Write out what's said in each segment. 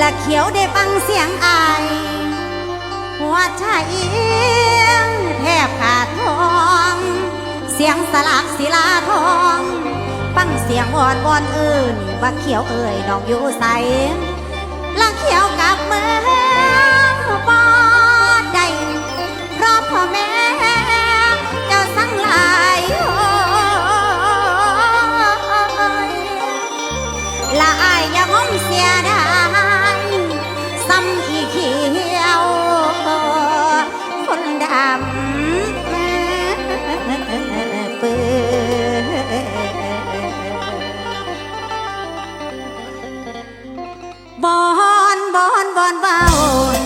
ละเขียวได้ฟังเสียงอาย หัวใจอียงแทบขาดทอง เสียงสลักศิลาทองฟังเสียงวอนวอนอื่นว่าเขียวเอ่ยน้องอยู่ใสละเขียวกับเมื่อ บอนบอนบอนเบา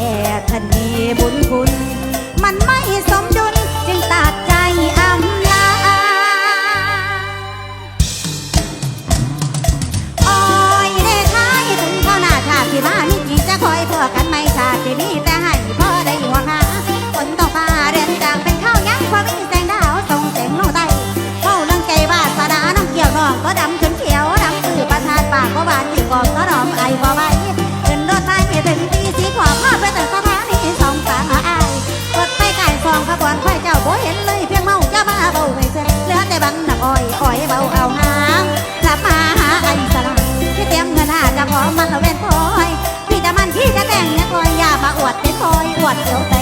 แค่ท่านมีบุญคุณ มันไม่สมดุลจึงตัดใจอำลาโอ้ยเฮ้ท้ายถึงเท่าหน้าชาติที่มามิจริจะคอยพวกกันไม่ชาติที่มีแต่ 把球摆